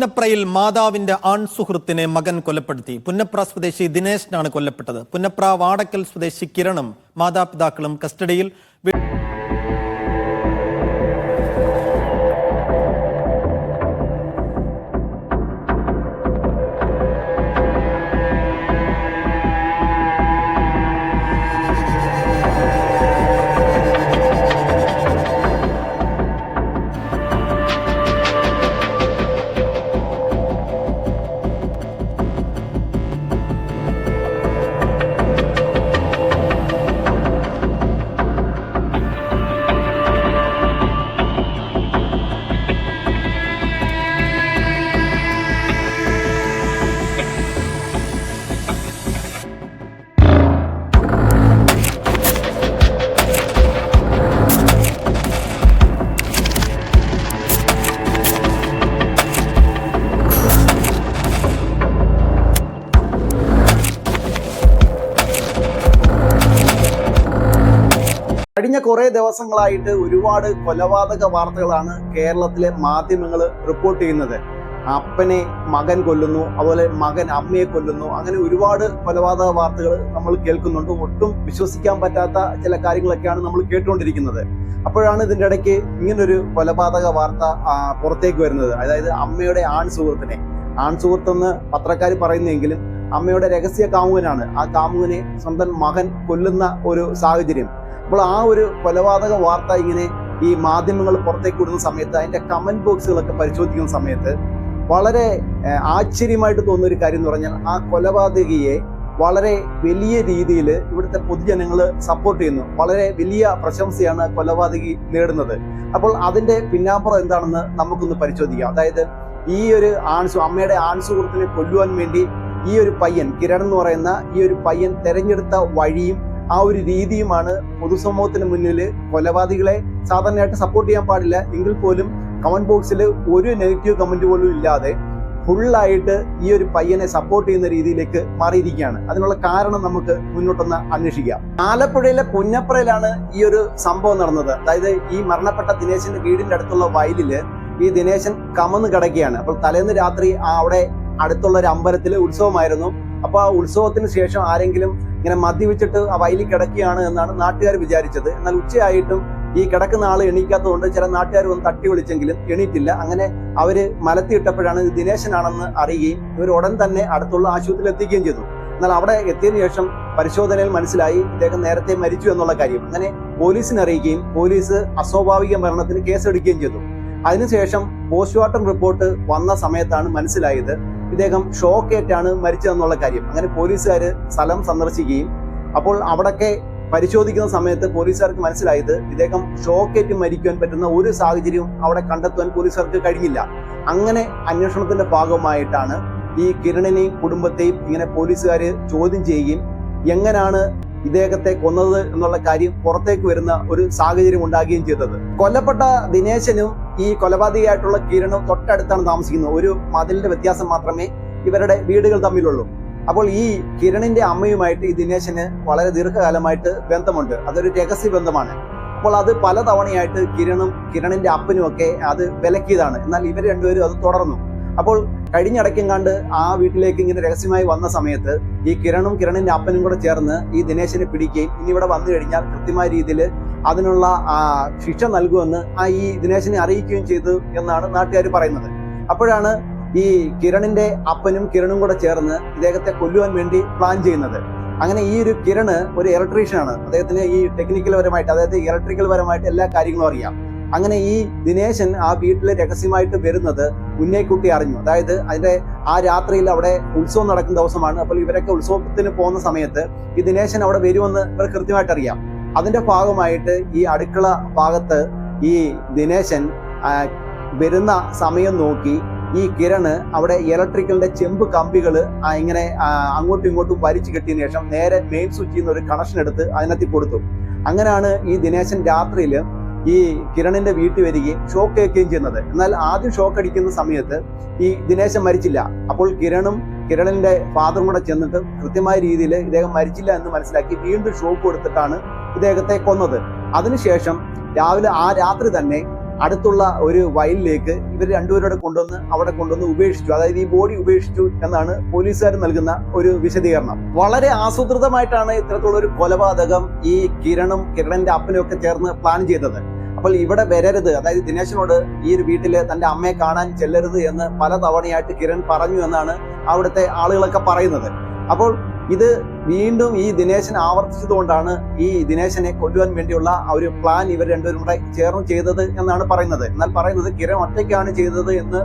പുന്നപ്രയിൽ മാതാവിന്റെ ആൺ സുഹൃത്തിനെ മകൻ കൊലപ്പെടുത്തി. പുന്നപ്ര സ്വദേശി ദിനേശനാണ് കൊല്ലപ്പെട്ടത്. പുന്നപ്ര വാടക്കൽ സ്വദേശി കിരണും മാതാപിതാക്കളും കസ്റ്റഡിയിൽ കുറെ ദിവസങ്ങളായിട്ട് ഒരുപാട് കൊലപാതക വാർത്തകളാണ് കേരളത്തിലെ മാധ്യമങ്ങൾ റിപ്പോർട്ട് ചെയ്യുന്നത്. അപ്പനെ മകൻ കൊല്ലുന്നു അതുപോലെ മകൻ അമ്മയെ കൊല്ലുന്നു അങ്ങനെ ഒരുപാട് കൊലപാതക വാർത്തകൾ നമ്മൾ കേൾക്കുന്നുണ്ട്. ഒട്ടും വിശ്വസിക്കാൻ പറ്റാത്ത ചില കാര്യങ്ങളൊക്കെയാണ് നമ്മൾ കേട്ടുകൊണ്ടിരിക്കുന്നത്. അപ്പോഴാണ് ഇതിന്റെ ഇടയ്ക്ക് ഇങ്ങനൊരു കൊലപാതക വാർത്ത പുറത്തേക്ക് വരുന്നത്. അതായത് അമ്മയുടെ ആൺ സുഹൃത്തിനെ. ആൺ സുഹൃത്തെന്ന് പത്രക്കാർ പറയുന്നെങ്കിലും അമ്മയുടെ രഹസ്യ കാമുകനാണ്. ആ കാമുകനെ സ്വന്തം മകൻ കൊല്ലുന്ന ഒരു സാഹചര്യം. അപ്പോൾ ആ ഒരു കൊലപാതക വാർത്ത ഇങ്ങനെ ഈ മാധ്യമങ്ങൾ പുറത്തേക്ക് വിടുന്ന സമയത്ത് അതിന്റെ കമന്റ് ബോക്സുകളൊക്കെ പരിശോധിക്കുന്ന സമയത്ത് വളരെ ആശ്ചര്യമായിട്ട് തോന്നുന്ന ഒരു കാര്യം എന്ന് പറഞ്ഞാൽ ആ കൊലപാതകിയെ വളരെ വലിയ രീതിയിൽ ഇവിടുത്തെ പൊതുജനങ്ങൾ സപ്പോർട്ട് ചെയ്യുന്നു. വളരെ വലിയ പ്രശംസയാണ് കൊലപാതകി നേടുന്നത്. അപ്പോൾ അതിന്റെ പിന്നാമ്പുറം എന്താണെന്ന് നമുക്കൊന്ന് പരിശോധിക്കാം. അതായത് ഈ ഒരു ആൺസു അമ്മയുടെ ആൺസുഹൃത്തിനെ കൊല്ലുവാൻ വേണ്ടി ഈ ഒരു പയ്യൻ കിരൺ എന്ന് പറയുന്ന ഈ ഒരു പയ്യൻ തെരഞ്ഞെടുത്ത വഴിയും ആ ഒരു രീതിയുമാണ് പൊതുസമൂഹത്തിന് മുന്നിൽ കൊലപാതകളെ സാധാരണയായിട്ട് സപ്പോർട്ട് ചെയ്യാൻ പാടില്ല. എങ്കിൽ പോലും കമന്റ് ബോക്സിൽ ഒരു നെഗറ്റീവ് കമന്റ് പോലും ഇല്ലാതെ ഫുള്ളായിട്ട് ഈ ഒരു പയ്യനെ സപ്പോർട്ട് ചെയ്യുന്ന രീതിയിലേക്ക് മാറിയിരിക്കുകയാണ്. അതിനുള്ള കാരണം നമുക്ക് മുന്നോട്ടൊന്ന് അന്വേഷിക്കാം. ആലപ്പുഴയിലെ പുന്നപ്പുറയിലാണ് ഈ ഒരു സംഭവം നടന്നത്. അതായത് ഈ മരണപ്പെട്ട ദിനേശന്റെ വീടിന്റെ അടുത്തുള്ള വയലിൽ ഈ ദിനേശൻ കമന്ന് കിടക്കുകയാണ്. അപ്പോൾ തലേന്ന് രാത്രി അവിടെ അടുത്തുള്ള ഒരു അമ്പലത്തിൽ ഉത്സവമായിരുന്നു. അപ്പോൾ ആ ഉത്സവത്തിന് ശേഷം ആരെങ്കിലും ഇങ്ങനെ മദ്യപിച്ചിട്ട് ആ വയലിൽ കിടക്കുകയാണ് എന്നാണ് നാട്ടുകാർ വിചാരിച്ചത്. എന്നാൽ ഉച്ചയായിട്ടും ഈ കിടക്കുന്ന ആൾ എണീക്കാത്തതുകൊണ്ട് ചില നാട്ടുകാർ വന്ന് തട്ടി വിളിച്ചെങ്കിലും എണീറ്റില്ല. അങ്ങനെ അവർ മലത്തിയിട്ടപ്പോഴാണ് ദിനേശനാണെന്ന് അറിയുകയും ഇവർ ഉടൻ തന്നെ അടുത്തുള്ള ആശുപത്രിയിൽ എത്തിക്കുകയും ചെയ്തു. എന്നാൽ അവിടെ എത്തിയതിനു ശേഷം പരിശോധനയിൽ മനസ്സിലായി ഇദ്ദേഹം നേരത്തെ മരിച്ചു എന്നുള്ള കാര്യം. അങ്ങനെ പോലീസിനെ അറിയിക്കുകയും പോലീസ് അസ്വാഭാവിക മരണത്തിന് കേസെടുക്കുകയും ചെയ്തു. അതിനുശേഷം പോസ്റ്റ്മോർട്ടം റിപ്പോർട്ട് വന്ന സമയത്താണ് മനസ്സിലായത്. ഇദ്ദേഹം ഷോക്കേറ്റാണ് മരിച്ചതെന്നുള്ള കാര്യം. അങ്ങനെ പോലീസുകാർ സ്ഥലം സന്ദർശിക്കുകയും അപ്പോൾ അവിടൊക്കെ പരിശോധിക്കുന്ന സമയത്ത് പോലീസുകാർക്ക് മനസ്സിലായത് ഇദ്ദേഹം ഷോക്കേറ്റ് മരിക്കുവാൻ പറ്റുന്ന ഒരു സാഹചര്യവും അവിടെ കണ്ടെത്തുവാൻ പോലീസുകാർക്ക് കഴിഞ്ഞില്ല. അങ്ങനെ അന്വേഷണത്തിന്റെ ഭാഗമായിട്ടാണ് ഈ കിരണിനെയും കുടുംബത്തെയും ഇങ്ങനെ പോലീസുകാർ ചോദ്യം ചെയ്യുകയും എങ്ങനെയാണ് ഇദ്ദേഹത്തെ കൊന്നത് എന്നുള്ള കാര്യം പുറത്തേക്ക് വരുന്ന ഒരു സാഹചര്യം ഉണ്ടാകുകയും ചെയ്തത്. കൊല്ലപ്പെട്ട ദിനേശനും ഈ കൊലപാതകയായിട്ടുള്ള കിരണും തൊട്ടടുത്താണ് താമസിക്കുന്നത്. ഒരു മതിലിന്റെ വ്യത്യാസം മാത്രമേ ഇവരുടെ വീടുകൾ തമ്മിലുള്ളൂ. അപ്പോൾ ഈ കിരണിന്റെ അമ്മയുമായിട്ട് ഈ ദിനേശന് വളരെ ദീർഘകാലമായിട്ട് ബന്ധമുണ്ട്. അതൊരു രഹസ്യ ബന്ധമാണ്. അപ്പോൾ അത് പലതവണയായിട്ട് കിരണും കിരണിന്റെ അപ്പനും ഒക്കെ അത് വിലക്കിയതാണ്. എന്നാൽ ഇവർ രണ്ടുപേരും അത് തുടർന്നു. അപ്പോൾ കഴിഞ്ഞിടയ്ക്കും കണ്ട് ആ വീട്ടിലേക്ക് ഇങ്ങനെ രഹസ്യമായി വന്ന സമയത്ത് ഈ കിരണും കിരണിന്റെ അപ്പനും കൂടെ ചേർന്ന് ഈ ദിനേശനെ പിടിക്കുകയും ഇനി ഇവിടെ വന്നു കഴിഞ്ഞാൽ കൃത്യമായ രീതിയിൽ അതിനുള്ള ശിക്ഷ നൽകുമെന്ന് ആ ഈ ദിനേശനെ അറിയിക്കുകയും ചെയ്തു എന്നാണ് നാട്ടുകാർ പറയുന്നത്. അപ്പോഴാണ് ഈ കിരണിന്റെ അപ്പനും കിരണും കൂടെ ചേർന്ന് ഇദ്ദേഹത്തെ കൊല്ലുവാൻ വേണ്ടി പ്ലാൻ ചെയ്യുന്നത്. അങ്ങനെ ഈ ഒരു കിരണ് ഒരു ഇലക്ട്രീഷ്യൻ ആണ്. അദ്ദേഹത്തിന് ഈ ടെക്നിക്കൽ പരമായിട്ട് അതായത് ഇലക്ട്രിക്കൽ പരമായിട്ട് എല്ലാ കാര്യങ്ങളും അറിയാം. അങ്ങനെ ഈ ദിനേശൻ ആ വീട്ടിൽ രഹസ്യമായിട്ട് വരുന്നത് ഉന്നയിക്കുട്ടി അറിഞ്ഞു. അതായത് അതിന്റെ ആ രാത്രിയിൽ അവിടെ ഉത്സവം നടക്കുന്ന ദിവസമാണ്. അപ്പോൾ ഇവരൊക്കെ ഉത്സവത്തിന് പോകുന്ന സമയത്ത് ഈ ദിനേശൻ അവിടെ വരുമെന്ന് ഇവർ കൃത്യമായിട്ട് അറിയാം. അതിന്റെ ഭാഗമായിട്ട് ഈ അടുക്കള ഭാഗത്ത് ഈ ദിനേശൻ വരുന്ന സമയം നോക്കി ഈ കിരണ് അവിടെ ഇലക്ട്രിക്കലിന്റെ ചെമ്പ് കമ്പികൾ ഇങ്ങനെ അങ്ങോട്ടും ഇങ്ങോട്ടും വലിച്ചു കെട്ടിയതിനു ശേഷം നേരെ മെയിൻ സ്വിച്ചിൽ നിന്ന് ഒരു കണക്ഷൻ എടുത്ത് അതിനകത്ത് കൊടുത്തു. അങ്ങനെയാണ് ഈ ദിനേശൻ രാത്രിയിൽ ഈ കിരണിന്റെ വീട്ടിൽ വരികയും ഷോക്ക് കേൾക്കുകയും ചെയ്യുന്നത്. എന്നാൽ ആദ്യം ഷോക്ക് അടിക്കുന്ന സമയത്ത് ഈ ദിനേശൻ മരിച്ചില്ല. അപ്പോൾ കിരണും കിരണിന്റെ ഫാദറും കൂടെ ചെന്നിട്ട് കൃത്യമായ രീതിയിൽ ഇദ്ദേഹം മരിച്ചില്ല എന്ന് മനസ്സിലാക്കി വീണ്ടും ഷോക്ക് കൊടുത്തിട്ടാണ് ഇദ്ദേഹത്തെ കൊന്നത്. അതിനുശേഷം രാവിലെ ആ രാത്രി തന്നെ അടുത്തുള്ള ഒരു വയലിലേക്ക് ഇവർ രണ്ടുപേരോടെ കൊണ്ടുവന്ന് അവിടെ കൊണ്ടുവന്ന് ഉപേക്ഷിച്ചു. അതായത് ഈ ബോഡി ഉപേക്ഷിച്ചു എന്നാണ് പോലീസുകാർ നൽകുന്ന ഒരു വിശദീകരണം. വളരെ ആസൂത്രിതമായിട്ടാണ് ഇത്തരത്തിലുള്ള ഒരു കൊലപാതകം ഈ കിരണും കിരണന്റെ അപ്പനും ഒക്കെ ചേർന്ന് പ്ലാൻ ചെയ്തത്. അപ്പോൾ ഇവിടെ വരരുത്. അതായത് ദിനേശനോട് ഈ ഒരു വീട്ടിൽ തന്റെ അമ്മയെ കാണാൻ ചെല്ലരുത് എന്ന് പല തവണയായിട്ട് കിരൺ പറഞ്ഞു എന്നാണ് അവിടുത്തെ ആളുകളൊക്കെ പറയുന്നത്. അപ്പോൾ ഇത് വീണ്ടും ഈ ദിനേശൻ ആവർത്തിച്ചതുകൊണ്ടാണ് ഈ ദിനേശനെ കൊല്ലുവാൻ വേണ്ടിയുള്ള ആ ഒരു പ്ലാൻ ഇവർ രണ്ടുപേരും കൂടെ ചേർന്ന് ചെയ്തത് എന്നാണ് പറയുന്നത്. എന്നാൽ പറയുന്നത് കിരൺ ഒറ്റയ്ക്കാണ് ചെയ്തത് എന്ന്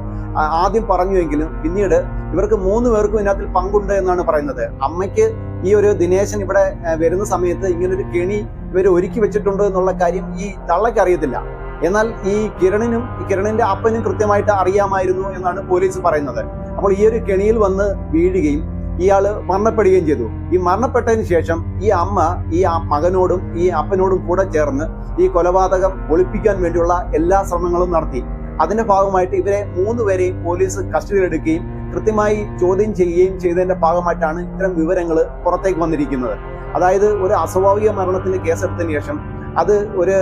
ആദ്യം പറഞ്ഞുവെങ്കിലും പിന്നീട് ഇവർക്ക് മൂന്ന് പേർക്കും ഇതിനകത്തിൽ പങ്കുണ്ട് എന്നാണ് പറയുന്നത്. അമ്മയ്ക്ക് ഈ ഒരു ദിനേശൻ ഇവിടെ വരുന്ന സമയത്ത് ഇങ്ങനൊരു കെണി ഇവർ ഒരുക്കി വെച്ചിട്ടുണ്ട് എന്നുള്ള കാര്യം ഈ തള്ളയ്ക്ക് അറിയത്തില്ല. എന്നാൽ ഈ കിരണിനും കിരണിന്റെ അപ്പനും കൃത്യമായിട്ട് അറിയാമായിരുന്നു എന്നാണ് പോലീസ് പറയുന്നത്. അപ്പോൾ ഈ ഒരു കെണിയിൽ വന്ന് വീഴുകയും ഇയാൾ മരണപ്പെടുകയും ചെയ്തു. ഈ മരണപ്പെട്ടതിന് ശേഷം ഈ അമ്മ ഈ മകനോടും ഈ അപ്പനോടും കൂടെ ചേർന്ന് ഈ കൊലപാതകം ഒളിപ്പിക്കാൻ വേണ്ടിയുള്ള എല്ലാ ശ്രമങ്ങളും നടത്തി. അതിന്റെ ഭാഗമായിട്ട് ഇവരെ മൂന്നുപേരെയും പോലീസ് കസ്റ്റഡിയിലെടുക്കുകയും കൃത്യമായി ചോദ്യം ചെയ്യുകയും ചെയ്തതിന്റെ ഭാഗമായിട്ടാണ് ഇത്തരം വിവരങ്ങൾ പുറത്തേക്ക് വന്നിരിക്കുന്നത്. അതായത് ഒരു അസ്വാഭാവിക മരണത്തിന് കേസെടുത്തതിന് ശേഷം അത് ഒരു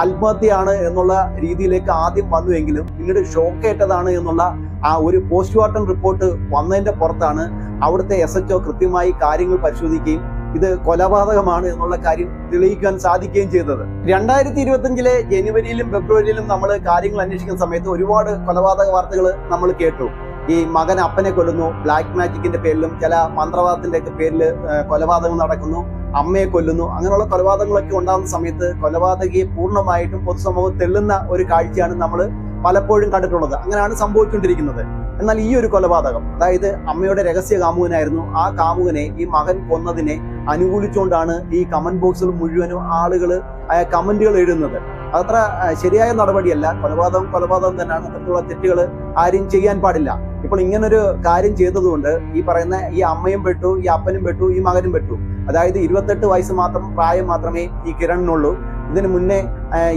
ആത്മഹത്യയാണ് എന്നുള്ള രീതിയിലേക്ക് ആദ്യം വന്നുവെങ്കിലും പിന്നീട് ഷോക്കേറ്റതാണ് എന്നുള്ള ആ ഒരു പോസ്റ്റ്മോർട്ടം റിപ്പോർട്ട് വന്നതിന്റെ പുറത്താണ് അവിടുത്തെ എസ് എച്ച് കൃത്യമായി കാര്യങ്ങൾ പരിശോധിക്കുകയും ഇത് കൊലപാതകമാണ് എന്നുള്ള കാര്യം തെളിയിക്കാൻ സാധിക്കുകയും ചെയ്തത്. രണ്ടായിരത്തി ഇരുപത്തിയഞ്ചിലെ ജനുവരിയിലും ഫെബ്രുവരിയിലും നമ്മൾ കാര്യങ്ങൾ അന്വേഷിക്കുന്ന സമയത്ത് ഒരുപാട് കൊലപാതക വാർത്തകൾ നമ്മൾ കേട്ടു. ഈ മകൻ അപ്പനെ കൊല്ലുന്നു ബ്ലാക്ക് മാജിക്കിന്റെ പേരിലും ചില മന്ത്രവാദത്തിന്റെ ഒക്കെ പേരിൽ കൊലപാതകം നടക്കുന്നു അമ്മയെ കൊല്ലുന്നു അങ്ങനെയുള്ള കൊലപാതകങ്ങളൊക്കെ ഉണ്ടാകുന്ന സമയത്ത് കൊലപാതകയെ പൂർണമായിട്ടും പൊതുസമൂഹം തെള്ളുന്ന ഒരു കാഴ്ചയാണ് നമ്മൾ പലപ്പോഴും കണ്ടിട്ടുള്ളത്. അങ്ങനെയാണ് സംഭവിച്ചുകൊണ്ടിരിക്കുന്നത്. എന്നാൽ ഈ ഒരു കൊലപാതകം അതായത് അമ്മയുടെ രഹസ്യ കാമുകനായിരുന്നു ആ കാമുകനെ ഈ മകൻ കൊന്നതിനെ അനുകൂലിച്ചുകൊണ്ടാണ് ഈ കമന്റ് ബോക്സിൽ മുഴുവനും ആളുകൾ കമന്റുകൾ എഴുതുന്നത്. അതത്ര ശരിയായ നടപടിയല്ല. കൊലപാതകം കൊലപാതകം തന്നെയാണ്. അത്തരത്തിലുള്ള തെറ്റുകൾ ആരും ചെയ്യാൻ പാടില്ല. ഇപ്പോൾ ഇങ്ങനൊരു കാര്യം ചെയ്തതുകൊണ്ട് ഈ പറയുന്ന ഈ അമ്മയും പെട്ടു ഈ അപ്പനും പെട്ടു ഈ മകനും പെട്ടു. അതായത് ഇരുപത്തെട്ട് വയസ്സ് മാത്രം പ്രായം മാത്രമേ ഈ കിരണിനുള്ളൂ. ഇതിനു മുന്നേ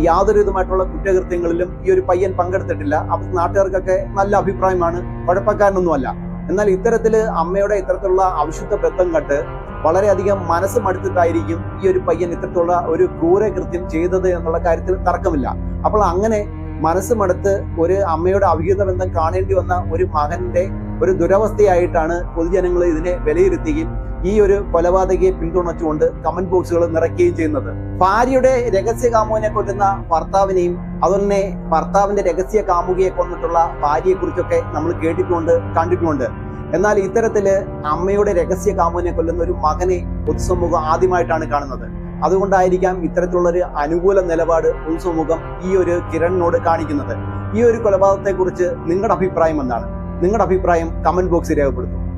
യാതൊരു വിധമായിട്ടുള്ള കുറ്റകൃത്യങ്ങളിലും ഈ ഒരു പയ്യൻ പങ്കെടുത്തിട്ടില്ല. അപ്പൊ നാട്ടുകാർക്കൊക്കെ നല്ല അഭിപ്രായമാണ്. കുഴപ്പക്കാരനൊന്നുമല്ല. എന്നാൽ ഇത്തരത്തിൽ അമ്മയുടെ ഇത്തരത്തിലുള്ള അവിശുദ്ധ ബന്ധം കണ്ട് വളരെയധികം മനസ്സ് മടുത്തിട്ടായിരിക്കും ഈ ഒരു പയ്യൻ ഇത്തരത്തിലുള്ള ഒരു ക്രൂരകൃത്യം ചെയ്തത് എന്നുള്ള കാര്യത്തിൽ തർക്കമില്ല. അപ്പോൾ അങ്ങനെ മനസ്സ് മടുത്ത് ഒരു അമ്മയുടെ അവിഹിത ബന്ധം കാണേണ്ടി വന്ന ഒരു മകന്റെ ഒരു ദുരവസ്ഥയായിട്ടാണ് പൊതുജനങ്ങൾ ഇതിനെ വിലയിരുത്തുകയും ഈ ഒരു കൊലപാതകയെ പിന്തുണച്ചുകൊണ്ട് കമന്റ് ബോക്സുകൾ നിറയ്ക്കുകയും ചെയ്യുന്നത്. ഭാര്യയുടെ രഹസ്യ കാമുകനെ കൊല്ലുന്ന ഭർത്താവിനെയും അതുപോലെ ഭർത്താവിന്റെ രഹസ്യ കാമുകിയെ കൊന്നിട്ടുള്ള ഭാര്യയെ കുറിച്ചൊക്കെ നമ്മൾ കേട്ടിട്ടുണ്ട് കണ്ടിട്ടുണ്ട്. എന്നാൽ ഇത്തരത്തിൽ അമ്മയുടെ രഹസ്യ കാമുകനെ കൊല്ലുന്ന ഒരു മകനെ പൊതുസമൂഹം ആദ്യമായിട്ടാണ് കാണുന്നത്. അതുകൊണ്ടായിരിക്കാം ഇത്തരത്തിലുള്ള ഒരു അനുകൂല നിലപാട് പൊതുസമൂഹം ഈ ഒരു കിരണിനോട് കാണിക്കുന്നത്. ഈ ഒരു കൊലപാതകത്തെ കുറിച്ച് നിങ്ങളുടെ അഭിപ്രായം എന്താണ്? നിങ്ങളുടെ അഭിപ്രായം കമന്റ് ബോക്സിൽ രേഖപ്പെടുത്തും.